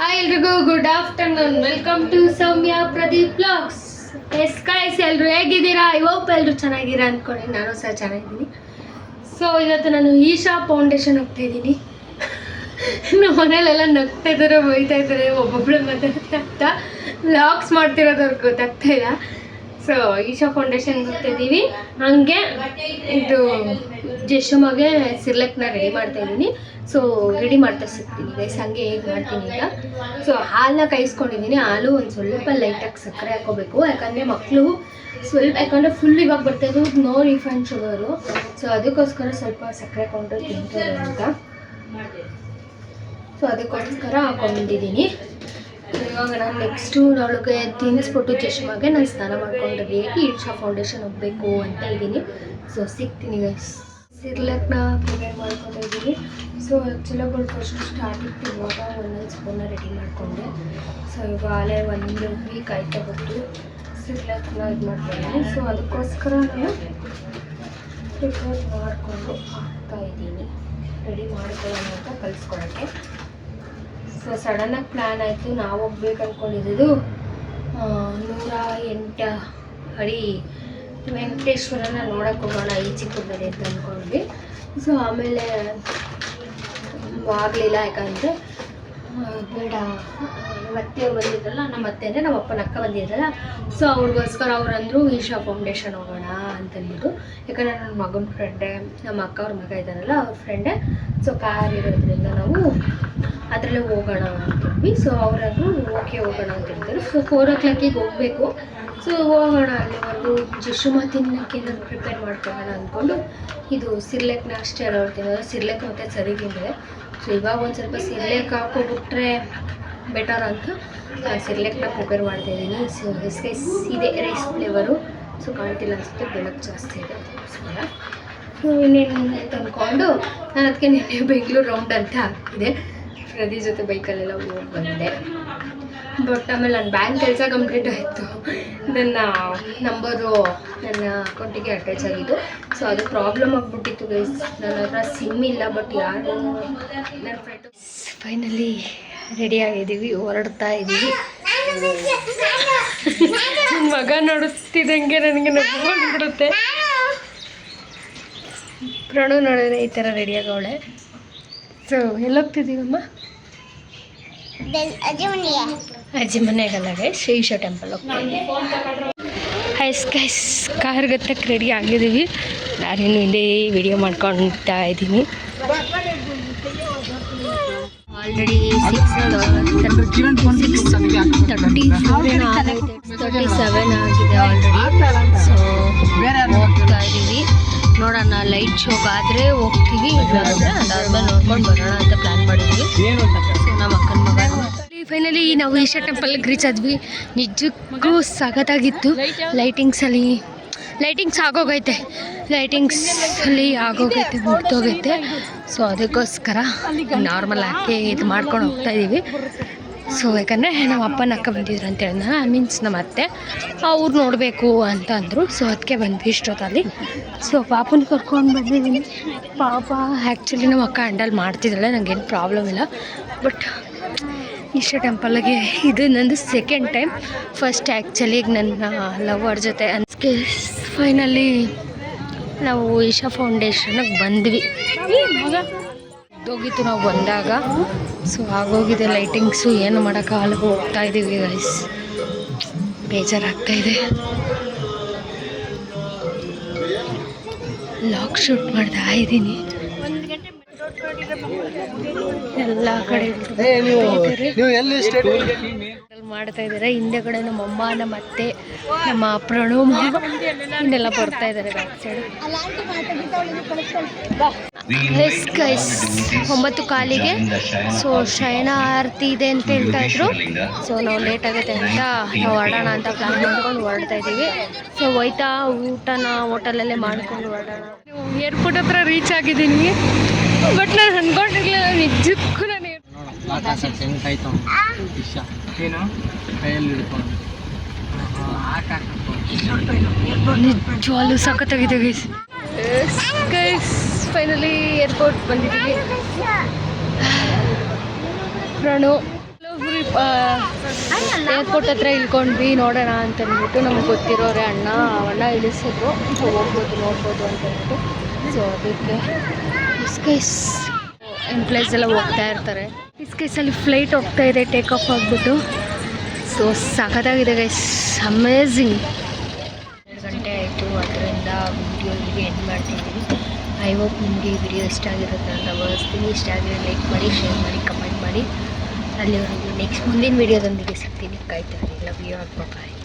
Hi ಎಲ್ರಿಗೂ good afternoon welcome to Soumya Pradeep vlogs yes guys ಎಲ್ಲರೂ ಹೇಗಿದ್ದೀರಾ? ಇವತ್ತು ಎಲ್ಲರೂ ಚೆನ್ನಾಗಿದ್ದೀರಾ ಅಂದ್ಕೊಂಡು ನಾನು ಸಹ ಚೆನ್ನಾಗಿದ್ದೀನಿ. ಸೊ ಇವತ್ತು ನಾನು ಈಶಾ ಫೌಂಡೇಶನ್ ಹೋಗ್ತಾ ಇದ್ದೀನಿ. ನಮ್ಮ ಮನೇಲೆಲ್ಲ ನಗ್ತಾ ಇದ್ದಾರೆ, ಬೈತಾ ಇದ್ದಾರೆ ಒಬ್ಬೊಬ್ಬಳು ಮಾತಾಡ್ತಾ ವ್ಲಾಗ್ಸ್ ಮಾಡ್ತಿರೋದವ್ರಿಗೆ ಗೊತ್ತಾಗ್ತಾ ಇಲ್ಲ. ಸೊ, ಈಶಾ ಫೌಂಡೇಶನ್ ಇದ್ದೀವಿ ಹಂಗೆ ಇದು ಜಶುಮಗೆ ಸಿರ್ಲಕ್ನ ರೆಡಿ ಮಾಡ್ತಾ ಇದ್ದೀನಿ. ಸೊ ರೆಡಿ ಮಾಡ್ತಾ ಸಿಗ್ತೀನಿ ಗೈಸ್ ಹಂಗೆ ಹೇಗೆ ಮಾಡ್ತೀನಿ ಈಗ ಸೊ ಹಾಲನ್ನ ಕಾಯಿಸ್ಕೊಂಡಿದ್ದೀನಿ. ಹಾಲು ಒಂದು ಸ್ವಲ್ಪ ಲೈಟಾಗಿ ಸಕ್ಕರೆ ಹಾಕೋಬೇಕು ಯಾಕಂದರೆ ಮಕ್ಕಳು ಸ್ವಲ್ಪ, ಯಾಕಂದರೆ ಫುಲ್ ಇವಾಗ ಬರ್ತಾ ಇದ್ದು ನೋ ರಿಫೈನ್ ಶುಗರು ಸೊ, ಅದಕ್ಕೋಸ್ಕರ ಸ್ವಲ್ಪ ಸಕ್ಕರೆ ಹಾಕೊಂಡ್ರೆ ತಿಂತಾರೆ ಅಂತ. ಸೊ, ಅದಕ್ಕೋಸ್ಕರ ಹಾಕೊಂಡಿದ್ದೀನಿ ಇವಾಗ ನಾನು ನೆಕ್ಸ್ಟು ಅವಳಿಗೆ ತಿನ್ನಿಸ್ಬಿಟ್ಟು ಚಶ್ಮಾಗೆ ನಾನು ಸ್ನಾನ ಮಾಡ್ಕೊಂಡು ಹೇಗೆ ಈಶಾ ಫೌಂಡೇಶನ್ ಹೋಗಬೇಕು ಅಂತ ಇದ್ದೀನಿ. ಸೊ ಸಿಗ್ತೀನಿ ಗೈಸ್ ಸಿರ್ಲಕ್ನ ಪ್ರಿಪೇರ್ ಮಾಡ್ಕೊಂಡಿದ್ದೀನಿ ಸೊ ಆ್ಯಕ್ಚುಲಾಗಿ ಫಸ್ಟ್ ಸ್ಟಾರ್ಟಿಂಗ್ ಇವಾಗ ಒಂದೊಂದು ಸ್ಪೂನ ರೆಡಿ ಮಾಡಿಕೊಂಡೆ. ಸೊ ಇವಾಗ ಒಂದು ವೀಕ್ ಆಯ್ತಾ ಬಿಟ್ಟು ಸಿರ್ಲಕ್ನ ಇದು ಮಾಡ್ಕೊಂಡಿದ್ದೀನಿ. ಸೊ ಅದಕ್ಕೋಸ್ಕರ ನಾನು ಪ್ರಿಪೇರ್ ಮಾಡಿಕೊಂಡು ಹಾಕ್ತಾ ಇದ್ದೀನಿ. ರೆಡಿ ಮಾಡ್ಕೊಳ್ಳೋಣ ಅಂತ ಕಲಿಸ್ಕೊಳಕ್ಕೆ. ಸೊ ಸಡನ್ನಾಗಿ ಪ್ಲ್ಯಾನ್ ಆಯಿತು. ನಾವು ಹೋಗ್ಬೇಕು ಅಂದ್ಕೊಂಡಿದ್ದು ನೂರ ಎಂಟು ಅಡಿ ವೆಂಕಟೇಶ್ವರನ ನೋಡೋಕ್ಕೆ ಹೋಗೋಣ ಈ ಚಿಕ್ಕದಲ್ಲಿ ಅಂತ ಅಂದ್ಕೊಂಡ್ವಿ ಸೊ ಆಮೇಲೆ ಆಗಲಿಲ್ಲ. ಯಾಕಂದರೆ ಬೇಡ. ಮತ್ತೆ ಬಂದಿದ್ರಲ್ಲ, ನಮ್ಮ ಅತ್ತೆ ಅಂದರೆ ನಮ್ಮ ಅಪ್ಪನ ಅಕ್ಕ ಬಂದಿದ್ರಲ್ಲ. ಸೊ ಅವ್ರಿಗೋಸ್ಕರ ಅವ್ರು ಅಂದರು ಈಶಾ ಫೌಂಡೇಶನ್ ಹೋಗೋಣ ಅಂತಂದ್ಬಿಟ್ಟು ಯಾಕಂದರೆ ನನ್ನ ಮಗನ ಫ್ರೆಂಡೇ ನಮ್ಮ ಅಕ್ಕ ಅವ್ರ ಮಗ ಇದ್ದಾರಲ್ಲ, ಅವ್ರ ಫ್ರೆಂಡೇ ಸೊ ಕಾರ್ ಇರೋದ್ರಿಂದ ನಾವು ಅದರಲ್ಲೇ ಹೋಗೋಣ ಅಂತಿದ್ವಿ ಸೊ ಅವರಾದ್ರು ಓಕೆ ಹೋಗೋಣ ಅಂತ ಹೇಳ್ತಾರೆ. ಸೊ ಫೋರ್ ಓ ಕ್ಲಾಕಿಗೆ ಹೋಗಬೇಕು. ಸೊ ಹೋಗೋಣ ಅಲ್ಲಿವರೆಗೂ ಜಶುಮ ತಿನ್ನಕ್ಕೆ ನಾನು ಪ್ರಿಪೇರ್ ಮಾಡ್ಕೊಳ್ಳೋಣ ಅಂದ್ಕೊಂಡು ಇದು ಸಿರ್ಲೆಕ್ನ ಅಷ್ಟೇ ತಿನ್ನೋದು ಸಿರ್ಲೆಕ್ ಮತ್ತೆ ಸರಿ ತಿಂದೆ ಸೊ ಇವಾಗ ಒಂದು ಸ್ವಲ್ಪ ಸಿರ್ಲೆಕ್ ಹಾಕೋಬಿಟ್ರೆ ಬೆಟರ್ ಅಂತ. ಸಿರ್ಲೆಕ್ನ ಪ್ರಿಪೇರ್ ಮಾಡ್ತಾ ಇದ್ದೀನಿ. ಸೊ ರೈಸ್ ಇದೆ ರೈಸ್ ಫ್ಲೇವರು ಸೊ ಕಾಣ್ತಿಲ್ಲ ಅನಿಸುತ್ತೆ. ಬೆಳಕು ಜಾಸ್ತಿ ಇದೆ. ಸೊ ಇನ್ನೇನು ತಂದ್ಕೊಂಡು ನಾನು ಅದಕ್ಕೆ ನಿನ್ನೆ ಬೆಂಗಳೂರು ರೌಂಡ್ ಅಂತ ಹಾಕಿದೆ ಪ್ರದಿ ಜೊತೆ ಬೈಕಲ್ಲೆಲ್ಲ ಹೋಗಿ ಬಂದೆ. ಬಟ್ ಆಮೇಲೆ ನನ್ನ ಬ್ಯಾಂಕ್ ಕೆಲಸ ಕಂಪ್ಲೀಟ್ ಆಯಿತು. ನನ್ನ ನಂಬರು ನನ್ನ ಅಕೌಂಟಿಗೆ ಅಟ್ಯಾಚ್ ಆಗಿದ್ದು. ಸೊ ಅದು ಪ್ರಾಬ್ಲಮ್ ಆಗಿಬಿಟ್ಟಿತ್ತು ಗೈಸ್ ನನ್ನ ಹತ್ರ ಸಿಮ್ ಇಲ್ಲ ಬಟ್ ಯಾರು ನನ್ನ ಫ್ರೆಂಡು ಫೈನಲಿ ರೆಡಿ ಆಗಿದ್ದೀವಿ, ಹೊರಡ್ತಾ ಇದ್ದೀವಿ ಮಗ ನೋಡುತ್ತಿದ್ದಂಗೆ ನನಗೆ ನಗು ಪ್ರಣು ನೋಡಿದ್ರೆ ಈ ಥರ ರೆಡಿ ಆಗವಳೆ. ಸೊ ಎಲ್ಲೋಗ್ತಿದ್ದೀವಮ್ಮ? ಅಜ್ಜಿ ಮನೆಗಲ್ಲ ಗೈಸ್ ಈಶಾ ಟೆಂಪಲ್ ಹೈಸ್ ಗೈಸ್ ಕಾರ್ ಗತ್ತಕ್ಕೆ ರೆಡಿ ಆಗಿದ್ದೀವಿ. ನಾನೇನು ಹಿಂದೆ ವಿಡಿಯೋ ಮಾಡ್ಕೊಳ್ತಾ ಇದ್ದೀನಿ. ಆಲ್ರೆಡಿ ಸಿಕ್ಸ್ ತರ್ಟಿ ಸೆವೆನ್ ಆಗೈತೆ ತರ್ಟಿ ಸೆವೆನ್ ಆಗಿದೆ ಆಲ್ರೆಡಿ ಸೊ ಹೋಗ್ತಾ ಇದ್ದೀವಿ. ನೋಡೋಣ ಲೈಟ್ ಶೋಕ್ ಆದರೆ ಹೋಗ್ತೀವಿ. ಇಲ್ಲಾಂದ್ರೆ ಅದಾದ್ಮೇಲೆ ನೋಡ್ಕೊಂಡು ಬರೋಣ ಅಂತ ಪ್ಲ್ಯಾನ್ ಮಾಡಿದ್ವಿ. ಸೊ ನಮ್ಮ ಅಕ್ಕನ ಮಗ ಫೈನಲಿ ನಾವು ಈಶಾ ಟೆಂಪಲ್ಗೆ ರೀಚ್ ಆದ್ವಿ. ನಿಜಕ್ಕೂ ಸಖತ್ತಾಗಿತ್ತು. ಲೈಟಿಂಗ್ಸಲ್ಲಿ ಲೈಟಿಂಗ್ಸ್ ಆಗೋಗೈತೆ. ಲೈಟಿಂಗ್ಸ್ ಅಲ್ಲಿ ಆಗೋಗೈತೆ, ಮುಗ್ದೋಗೈತೆ. ಸೊ ಅದಕ್ಕೋಸ್ಕರ ನಾರ್ಮಲ್ ಆಗಿ ಇದು ಮಾಡ್ಕೊಂಡು ಹೋಗ್ತಾ ಇದ್ದೀವಿ ಸೊ ಯಾಕಂದರೆ ನಮ್ಮ ಅಪ್ಪನ ಅಕ್ಕ ಬಂದಿದ್ರು ಅಂತ ಹೇಳಿದ ಮೀನ್ಸ್ ನಮ್ಮ ಅತ್ತೆ. ಅವ್ರು ನೋಡಬೇಕು ಅಂತ ಅಂದರು. ಸೊ ಅದಕ್ಕೆ ಬಂದ್ವಿ ಇಷ್ಟೊತ್ತಲ್ಲಿ. ಸೊ ಪಾಪನ ಕರ್ಕೊಂಡು ಬಂದಿದ್ದೀನಿ. ಪಾಪ ಆ್ಯಕ್ಚುಲಿ ನಮ್ಮ ಅಕ್ಕ ಹ್ಯಾಂಡಲ್ ಮಾಡ್ತಿದ್ದಾಳೆ. ನನಗೇನು ಪ್ರಾಬ್ಲಮ್ ಇಲ್ಲ. ಬಟ್ ಈಶಾ ಟೆಂಪಲ್ಗೆ. ಇದು ನಂದು ಸೆಕೆಂಡ್ ಟೈಮ್ ಫಸ್ಟ್ ಆ್ಯಕ್ಚುಲಿ ನನ್ನ ಲವರ್ ಜೊತೆ ಅನ್ಸ್ಕೆ ಫೈನಲಿ ನಾವು ಈಶಾ ಫೌಂಡೇಶನ್ಗೆ ಬಂದ್ವಿ. ಹೋಗಿತ್ತು ನಾವು ಬಂದಾಗ ಸೊ ಆಗೋಗಿದೆ ಲೈಟಿಂಗ್ಸು ಏನು ಮಾಡೋಕ್ಕಾಗಲ್ಲ ಹೋಗ್ತಾ ಇದ್ದೀವಿ ಗೈಸ್ ಬೇಜಾರಾಗ್ತಾಯಿದೆ ಲಾಕ್ ಶೂಟ್ ಮಾಡ್ತಾ ಇದ್ದೀನಿ ಎಲ್ಲ ಕಡೆ ಮಾಡ್ತಾ ಇದ್ದಾರೆ. ಹಿಂದೆಗಡೆ ನಮ್ಮ ಅಮ್ಮ ನಮ್ಮ ಅತ್ತೆ ನಮ್ಮ ಪ್ರಣೋಮ ಇನ್ನೆಲ್ಲ ಬರ್ತಾ ಇದ್ದಾರೆ ಎಸ್ ಗೈಸ್ ಒಂಬತ್ತು ಕಾಲಿಗೆ. ಸೊ ಶಯನ ಆರತಿ ಇದೆ ಅಂತ ಹೇಳ್ತಾ ಇದ್ರು. ಸೊ ನಾವು ಲೇಟ್ ಆಗುತ್ತೆ ಅಂತ ನಾವು ಹೊರಡೋಣ ಅಂತ ಪ್ಲಾನ್ ಮಾಡ್ಕೊಂಡು ಹೊರಡ್ತಾ ಇದ್ದೀವಿ. ಸೊ ಹೋಯ್ತಾ ಊಟನ ಹೋಟೆಲಲ್ಲೇ ಮಾಡ್ಕೊಂಡು ಹೊರಡೋಣ ಏರ್ಪೋರ್ಟ್ ಹತ್ರ ರೀಚ್ ಆಗಿದ್ದೀನಿ ಬಟ್ ನಾನು ಅನ್ಕೊಂಡಿರ್ಲಿಲ್ಲ ನಿಜಕ್ಕೂ ನಾನು ಏನು? ಕೈಯಲ್ಲಿ ಹಿಡ್ಕೊಂಡು. ನಿಜವಾಗ್ಲೂ ಸಖತ್ತಾಗಿದೆ ಗೈಸ್ ಗೈಸ್ ಫೈನಲಿ ಏರ್ಪೋರ್ಟ್ ಬಂದಿದ್ದೀವಿ. ಪ್ರಣು ಏರ್ಪೋರ್ಟ್ ಹತ್ರ ಇಳ್ಕೊಂಡ್ವಿ ನೋಡೋಣ ಅಂತ ಅಂದ್ಬಿಟ್ಟು ನಮ್ಗೆ ಗೊತ್ತಿರೋರೆ ಅಣ್ಣ ಅಣ್ಣ ಇಳಿಸಿದ್ರು. ಹೋಗ್ಬೋದು ನೋಡ್ಬೋದು ಅಂತ ಅಂದ್ಬಿಟ್ಟು. ಸೊ ಅದಕ್ಕೆ ಇಸ್ಕೈಸ್ ಎಂಪ್ಲಾಯ್ಸ್ ಎಲ್ಲ ಹೋಗ್ತಾ ಇರ್ತಾರೆ. ಅಲ್ಲಿ ಫ್ಲೈಟ್ ಹೋಗ್ತಾ ಇದೆ ಟೇಕ್ ಆಫ್ ಆಗಿಬಿಟ್ಟು. ಸೊ ಸಖತ್ತಾಗಿದೆ ಗೈಸ್ ಅಮೇಝಿಂಗ್ ಎರಡು ಗಂಟೆ ಆಯಿತು ಅದರಿಂದ ವಿಡಿಯೋ ಇಲ್ಲಿಗೆ ಎಂಡ್ ಮಾಡ್ತಿದ್ದೀವಿ ಐ ಹೋಪ್ ನಿಮಗೆ ಈ ವಿಡಿಯೋ ಇಷ್ಟ ಆಗಿರುತ್ತೆ ಅಂತ ಭಾವಿಸ್ತೀನಿ. ಇಷ್ಟ ಆಗಿರೋ ಲೈಕ್ ಮಾಡಿ ಶೇರ್ ಮಾಡಿ ಕಮೆಂಟ್ ಮಾಡಿ. ಅಲ್ಲಿವರೆಗೂ ನೆಕ್ಸ್ಟ್ ಮುಂದಿನ ವಿಡಿಯೋದೊಂದಿಗೆ ಸಿಗ್ತೀನಿ. ಕಾಯ್ತಾ ಲವ್ ಯು ಬಾಯ್